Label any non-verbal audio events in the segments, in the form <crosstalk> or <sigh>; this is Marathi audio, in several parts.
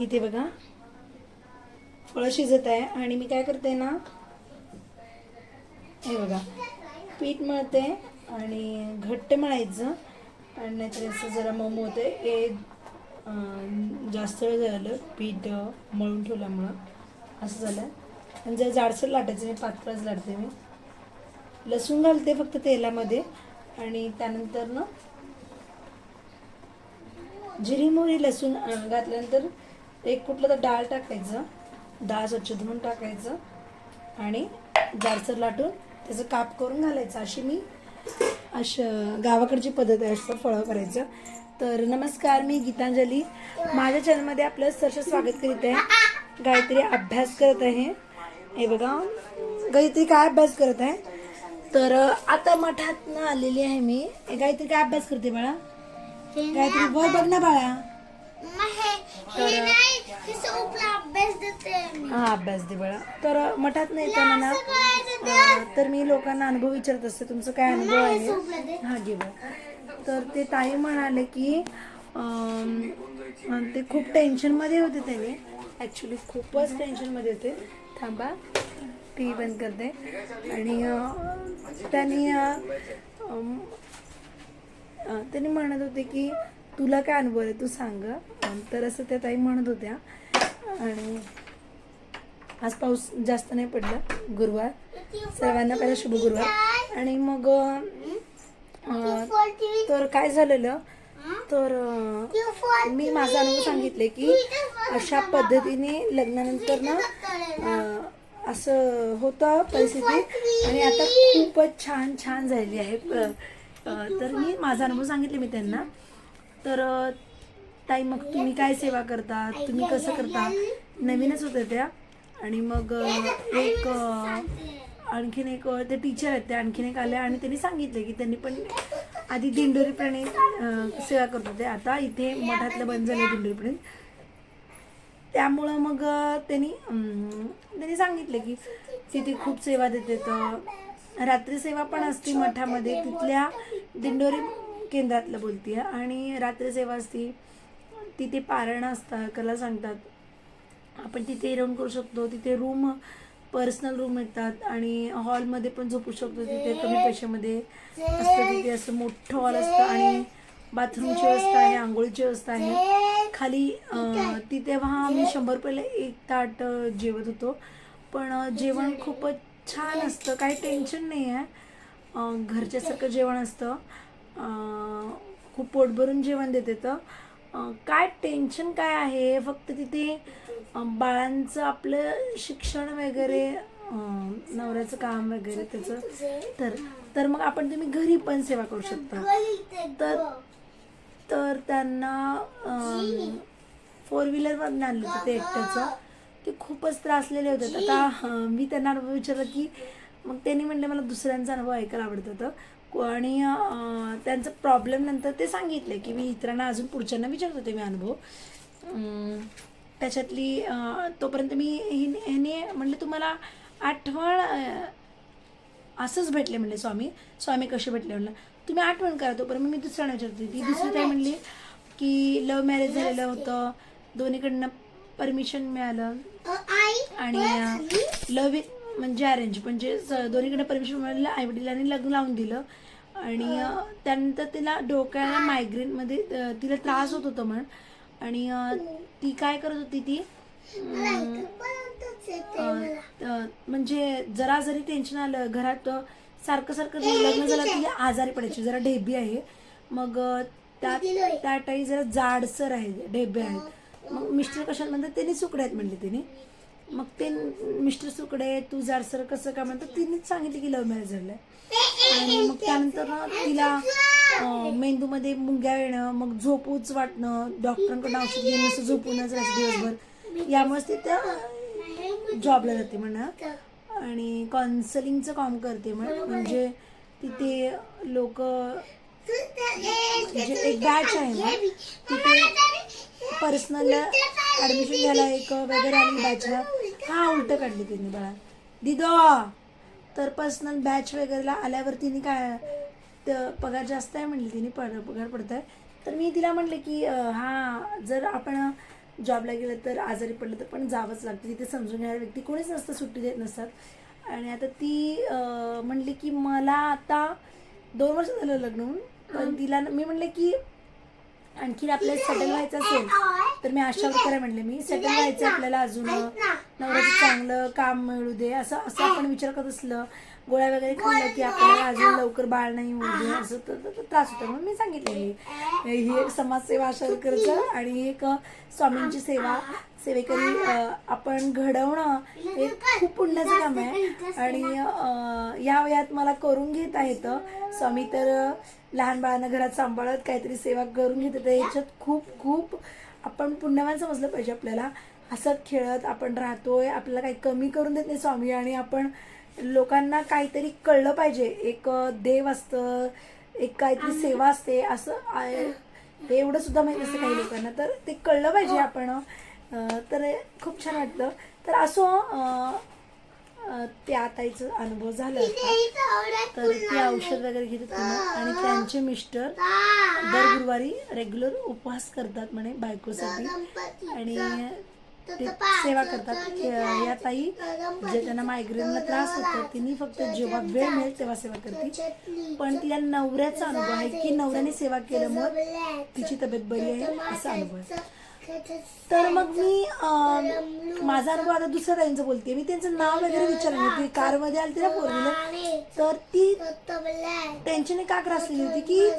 इथे बघा. फळं शिजत आहे. आणि मी काय करते ना हे बघा. पीठ मळते आणि घट्ट मळायचं. आणि नाहीतर असं जरा मऊ होते. हे जास्त वेळ झालं पीठ मळून ठेवल्यामुळं. असं झालं. आणि जर जाडसर लाटायचं. मी पातळच लाटते मी. लसूण घालते फक्त तेलामध्ये. आणि त्यानंतर ना जिरी मोहरी लसूण घातल्यानंतर एक कुठलं तर डाळ टाकायचं डाळ स्वच्छ धुवून टाकायचं आणि जाडसर लाटून त्याचं काप करून घालायचं. अशी मी अशा गावाकडची पद्धत आहे असं फळं करायचं. तर नमस्कार मी गीतांजली. माझ्या चॅनलमध्ये आपलं सरस स्वागत करीत आहे. गायत्री अभ्यास करत आहे. हे बघा गायत्री काय अभ्यास करत आहे? तर आता मठातनं आलेली आहे मी. हे गायत्री काय अभ्यास करते बाळा? गायत्री वर बघ ना बाळा. नाही हे अभ्यास देते मी हा अभ्यास दे बाळा. तर मठात नाही येताना ना अं, तर मी लोकांना अनुभव विचारत असते. तुमचं काय अनुभव आहे? हा घे तर ते ताई म्हणाले की ते खूप टेन्शनमध्ये होते त्याने. ॲक्च्युली खूपच टेन्शनमध्ये होते. थांबा टी व्ही बंद करते. आणि त्यांनी त्यांनी म्हणत होते की तुला काय अनुभव आहे? तू सांग तर असं त्या ताई म्हणत होत्या. आणि आज पाऊस जास्त नाही पडला गुरुवार. सर्वांना पहिला शुभ गुरुवार. आणि मग तर काय झालेलं? तर मी माझा अनुभव सांगितले की अशा पद्धतीने लग्नानंतर ना असं होतं परिस्थिती. आणि आता खूपच छान छान झालेली आहे. तर मी माझा अनुभव सांगितले मी त्यांना. तर ताई मग तुम्ही काय सेवा करता? तुम्ही कसं करता? नवीनच होत्या त्या. आणि मग एक आणखीन एक ते टीचर आहेत त्या आणखीन एक आल्या आणि त्यांनी सांगितले की त्यांनी पण आधी दिंडोरी प्राणी सेवा करत होते. आता इथे मठातलं बंद झालं दिंडोरी प्राणी. त्यामुळं मग त्यांनी त्यांनी सांगितलं की तिथे खूप सेवा देते तर रात्री सेवा पण असते मठामध्ये. तिथल्या दिंडोरी केंद्रातलं बोलते आणि रात्री सेवा असते तिथे पारायण असतात कला सांगतात. आपण तिथे राऊंड करू शकतो. तिथे रूम पर्सनल रूम मिळतात. आणि हॉलमध्ये पण झोपू शकतो. तिथे कमी पैशामध्ये असतं. तिथे असं मोठं हॉल असतं. आणि बाथरूमची व्यवस्था आहे आंघोळीची व्यवस्था आहे. खाली ती तेव्हा आम्ही शंभर रुपयाला एक ताट जेवत होतो. पण जेवण खूपच छान असतं. काही टेन्शन नाही आहे घरच्यासारखं जेवण असतं. खूप पोट भरून जेवण देते तर. काय टेन्शन काय आहे? फक्त तिथे बाळांचं आपलं शिक्षण वगैरे नवऱ्याचं काम वगैरे त्याचं. तर तर मग आपण तुम्ही घरी पण सेवा करू शकता. तर तर त्यांना फोर व्हीलरवरनं आणलं होतं ते एकट्याचं. ते खूपच त्रासलेले होते. आता मी त्यांना अनुभव विचारला की मग त्यांनी म्हणलं मला दुसऱ्यांचा अनुभव ऐकायला आवडत. होतं आणि त्यांचं प्रॉब्लेम नंतर ते सांगितले की मी इतरांना अजून पुढच्यांना विचारत होते मी अनुभव. त्याच्यातली तोपर्यंत मी हिने ह्याने म्हणले तुम्हाला आठवण असंच भेटले म्हणले स्वामी. स्वामी कसे भेटले? म्हणलं तुम्ही आठवण करा तोपर्यंत मी दुसऱ्यांना विचारते. ती दुसरी काय म्हणली की लव्ह मॅरेज झालेलं होतं. दोन्हीकडनं परमिशन मिळालं. आई आणि लव्ह म्हणजे अरेंज म्हणजे स- दोन्हीकडे परमिशन मिळालेलं आई वडिलांनी लग्न लावून दिलं. आणि त्यानंतर तिला डोक्याला मायग्रेनमध्ये तिला त्रास होत होता म्हण आणि ती काय करत होती ती? म्हणजे जरा जरी टेन्शन आलं घरात सारखं सारखं लग्न झालं तिला आजारी पडायची. जरा ढेबी आहे. मग त्यात त्या त्या टाई जरा जाडसर आहे ढेबे आहेत. मग मिस्टर कशाला म्हणतात त्यांनी सुकडे आहेत म्हणले त्यांनी. मग ते मिस्टर सुकडे तू जाडसर कसं काय म्हणतात तिनेच सांगितलं की लव्ह मॅरेज झालंय. आणि मग त्यानंतर ना तिला मेंदूमध्ये मुंग्या येणं मग झोपूच वाटणं डॉक्टरांकडून औषध घेणं असं झोपूनच राहायचं दिवसभर. यामुळेच ती त्या जॉबला जाते म्हणा. आणि कॉन्सलिंगचं काम करते म्हण. म्हणजे तिथे लोक म्हणजे एक बॅच आहे ना तिथे पर्सनल ॲडमिशन घ्यायला एक वगैरे आली बॅचला हा उलट काढली तिने बाळा. दिदो! तर पर्सनल बॅच वगैरेला आल्यावर तिने काय पगार जास्त आहे म्हणली तिने पड पगार पडत आहे तर मी तिला म्हणले की हा जर आपण जॉबला गेलं तर आजारी पडलं तर पण जावंच लागतं. तिथे समजून घेणारे व्यक्ती कोणीच नसतं सुट्टी देत नसतात आणि आता ती म्हणली की मला आता दोन वर्ष झालं लग्न होऊन. पण तिला मी म्हणले की आणखी आपल्याला सेटल व्हायचं असेल तर मी आशा वगैरे म्हणले मी सेटल व्हायचं आपल्याला अजून नवऱ्याचं चांगलं काम मिळू दे असं असं आपण विचार करत असलं गोळ्या वगैरे खाल्लं की आपल्याला अजून लवकर बाळ नाही होऊ असं तर तर- तर त्रास होतो. म्हणून मी सांगितले ही. ही एक समाजसेवा आशा वर्करचं आणि एक स्वामींची सेवा. सेवेकरी आपण घडवणं हे खूप पुण्याचं काम आहे. आणि या वयात मला करून घेता येतं स्वामी तर लहान बाळांना घरात सांभाळत काहीतरी सेवा करून घेत तर याच्यात खूप खूप आपण पुण्यवान समजलं पाहिजे आपल्याला. हसत खेळत आपण राहतोय. आपल्याला काही कमी करून देत नाही स्वामी आणि आपण लोकांना काहीतरी कळलं पाहिजे. एक देव असतं एक काहीतरी सेवा असते असं आहे. हे एवढं सुद्धा माहीत असतं काही लोकांना. तर ते कळलं पाहिजे आपण अं, तर खूप छान वाटलं. तर असो त्या ताईचा अनुभव झाला तर ती औषध वगैरे घेत ना. आणि त्यांचे मिस्टर दर गुरुवारी रेग्युलर उपवास करतात म्हणे बायकोसाठी. आणि ते सेवा करतात या ताई जे त्यांना मायग्रेनला त्रास होतो तिने फक्त जेव्हा वेळ मिळेल तेव्हा सेवा करते पण तिला नवऱ्याचा अनुभव आहे की नवऱ्याने सेवा केल्यामुळे तिची तब्येत बरी आहे असा अनुभव आहे. तर मग मी माझा अनुभव आता दुसऱ्या ताईंचं बोलते मी त्यांचं नाव वगैरे विचारलं ती कारमध्ये आली ना फोर व्हीलर. तर ती टेन्शन का त्रासलेली होती की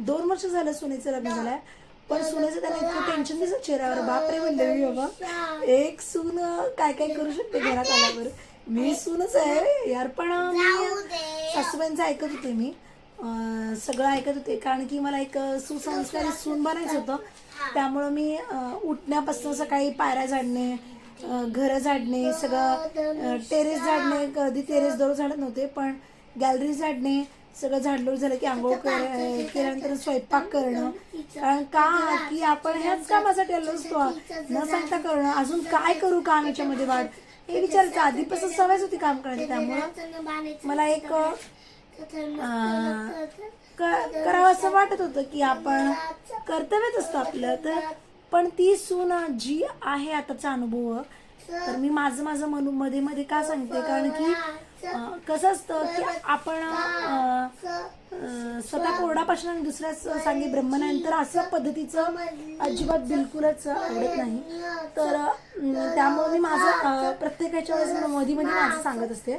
दोन वर्ष झालं सुनेचं लग्न झालंय. पण सुनेचं त्याला इतकं टेन्शन दिसत चेहऱ्यावर. बापरे म्हणले मी बाबा. एक सून काय काय करू शकते घरात आल्यावर? मी सूनच आहे यार पण मी सासूबाईंचं ऐकत होते मी. सगळं ऐकत होते कारण की मला एक सुसंस्कारी सून बनायचं होतं. त्यामुळं मी उठण्यापासून सकाळी पायऱ्या झाडणे घरं झाडणे सगळं टेरेस झाडणे कधी टेरेस दररोज झाडत नव्हते पण गॅलरी झाडणे सगळं झाडलोट झालं की आंघोळ केल्यानंतर स्वयंपाक करणं. कारण का की आपण ह्याच कामासाठी आलो असतो. न सांगता करणं. अजून काय करू काम याच्यामध्ये वाढ? हे विचारायचं आधीपासून सवयच होती काम करायची त्यामुळं मला एक करावं असं वाटत होतं की आपण कर्तव्यच असतं आपलं. तर पण ती सून जी आहे आताचा अनुभव तर मी माझं माझं म्हणून मध्ये मध्ये का सांगते? कारण की कसं असतं की आपण स्वतः कोरडापासून आणि दुसऱ्याच सांगे ब्रह्मनंतर असं पद्धतीचं अजिबात बिलकुलच आवडत नाही. तर त्यामुळे मी माझं अं, प्रत्येक ह्याच्या वेळेस मध्ये मध्ये माझं सांगत असते.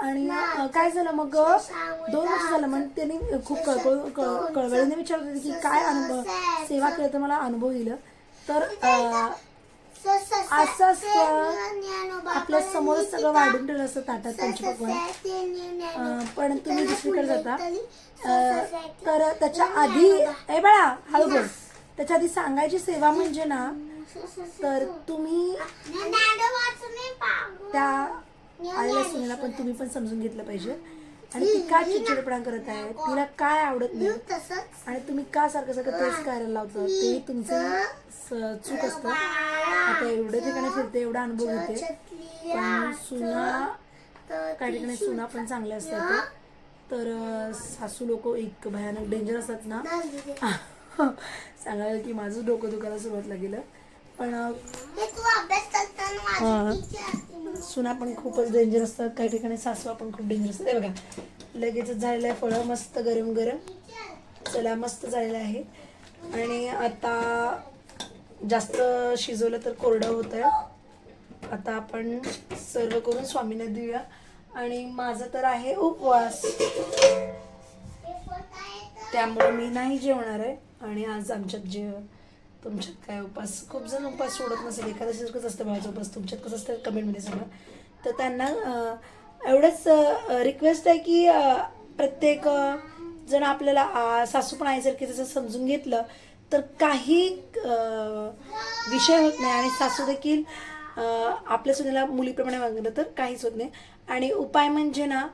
आणि काय झालं मग दोन वर्ष झालं मग त्यांनी खूप कळकळ कळ- कळवळीने विचारत होते की काय अनुभव सेवा केलं तर मला अनुभव येईल. तर असं असतं आपल्यासमोर सगळं वाढून ठेवलं असतं ताटात पंचपक्वान अं, पण तुम्ही दुसरीकडे जाता. तर त्याच्या आधी ए बाळा हळू बोल. त्याच्या आधी सांगायची सेवा म्हणजे ना तर तुम्ही त्या आलेल्या सुनेला पण तुम्ही पण समजून घेतलं पाहिजे. आणि ती काय चिडचिडपणा करत आहे? तिला काय आवडत नाही? आणि तुम्ही का सारखं सारखं तेच करायला लावता? ते तुमचं चूक असतं. आता एवढ्या ठिकाणी फिरते एवढा अनुभव घेते. पण सुना काही ठिकाणी सुना पण चांगल्या असतात तर सासू लोक एक भयानक डेंजर असतात ना. <laughs> सांगायला की माझं डोकं दुखायला सुरुवातला गेलं पण सुना पण खूपच डेंजर असतात. काही ठिकाणी सासवा पण खूप डेंजर असतात. बघा लगेचच झालेलं आहे फळं मस्त गरम गरम. चला मस्त झालेलं आहे. आणि आता जास्त शिजवलं तर कोरडं होत आता आपण सर्व करून स्वामींना देऊया. आणि माझं तर आहे उपवास. त्यामुळे मी नाही जेवणार आहे. आणि आज आमच्यात जे तुमच्यात काय उपास? खूप जण उपास सोडत नसेल. एखाद्या कसं असतं माझा उपास? तुमच्यात कसं असतं कमेंटमध्ये सांगा. तर त्यांना एवढंच रिक्वेस्ट आहे की प्रत्येक जण आपल्याला सासू पण आईसारखी जसं समजून घेतलं तर काही विषय होत नाही. आणि सासू देखील आपल्या सुनेला मुलीप्रमाणे वागलं तर काहीच होत नाही. आणि उपाय म्हणजे ना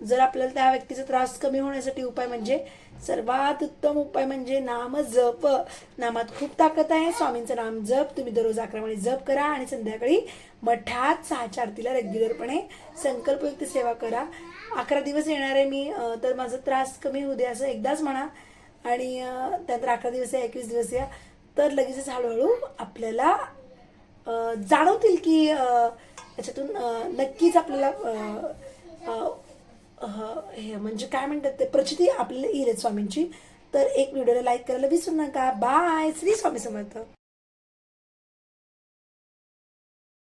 जर आपल्याला त्या व्यक्तीचा त्रास कमी होण्यासाठी उपाय म्हणजे सर्वात उत्तम उपाय म्हणजे नाम जप. नामात खूप ताकद आहे. स्वामींचं नाम जप. तुम्ही दररोज अकरा महिने जप करा आणि संध्याकाळी मठात सहाच्या आरतीला रेग्युलरपणे संकल्पयुक्त सेवा करा. अकरा दिवस येणार आहे मी तर माझा त्रास कमी होऊ दे असं एकदाच म्हणा. आणि त्यानंतर अकरा दिवस या एकवीस दिवस या तर लगेचच हळूहळू आपल्याला जाणवतील की याच्यातून त्याच्यातून नक्कीच आपल्याला हे म्हणजे काय म्हणतात ते प्रचिती आपल्याला येईल स्वामींची. तर एक व्हिडिओला लाईक करायला विसरू नका. बाय. श्री स्वामी समर्थ.